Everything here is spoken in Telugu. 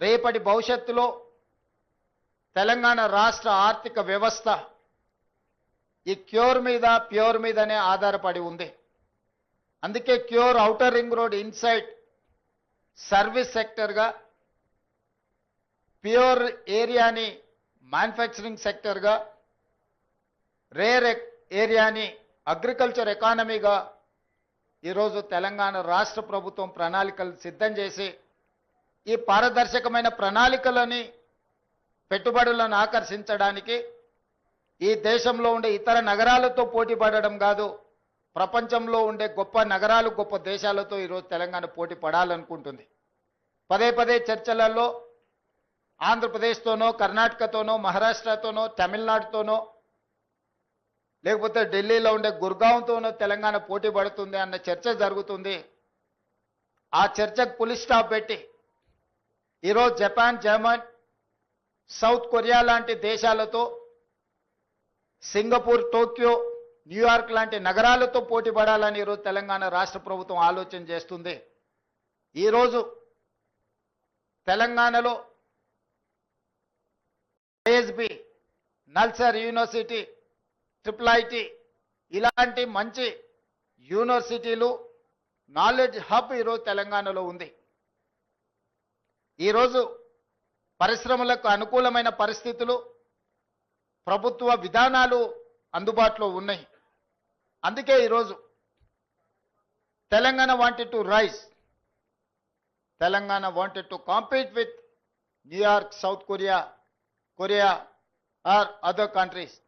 రేపటి భవిష్యత్తులో తెలంగాణ రాష్ట్ర ఆర్థిక వ్యవస్థ ఈ క్యూర్ మీద ప్యూర్ మీదనే ఆధారపడి ఉంది. అందుకే core outer ring road inside service సెక్టర్గా pure ఏరియాని మ్యానుఫ్యాక్చరింగ్ సెక్టర్గా రేర్ ఏరియాని అగ్రికల్చర్ ఎకానమీగా ఈరోజు తెలంగాణ రాష్ట్ర ప్రభుత్వం ప్రణాళికలు సిద్ధం చేసి ఈ పారదర్శకమైన ప్రణాళికలని పెట్టుబడులను ఆకర్షించడానికి ఈ దేశంలో ఉండే ఇతర నగరాలతో పోటీ పడడం కాదు ప్రపంచంలో ఉండే గొప్ప నగరాలు గొప్ప దేశాలతో ఈరోజు తెలంగాణ పోటీ పడాలనుకుంటుంది. పదే పదే చర్చలలో ఆంధ్రప్రదేశ్తోనో కర్ణాటకతోనో మహారాష్ట్రతోనో తమిళనాడుతోనో లేకపోతే ఢిల్లీలో ఉండే గుర్గాంతోనో తెలంగాణ పోటీ పడుతుంది అన్న చర్చ జరుగుతుంది. ఆ చర్చకు పులి స్టాప్ పెట్టి ఈరోజు జపాన్ జర్మన్ సౌత్ కొరియా లాంటి దేశాలతో సింగపూర్ టోక్యో న్యూయార్క్ లాంటి నగరాలతో పోటీ పడాలని ఈరోజు తెలంగాణ రాష్ట్ర ప్రభుత్వం ఆలోచన చేస్తుంది. ఈరోజు తెలంగాణలో I S B NALSAR university triple I T ఇలాంటి మంచి యూనివర్సిటీలు నాలెడ్జ్ హబ్ ఈరోజు తెలంగాణలో ఉంది. ఈరోజు పరిశ్రమలకు అనుకూలమైన పరిస్థితులు ప్రభుత్వ విధానాలు అందుబాటులో ఉన్నాయి. అందుకే ఈరోజు Telangana wanted to rise Telangana wanted to compete with New York South Korea Korea or other countries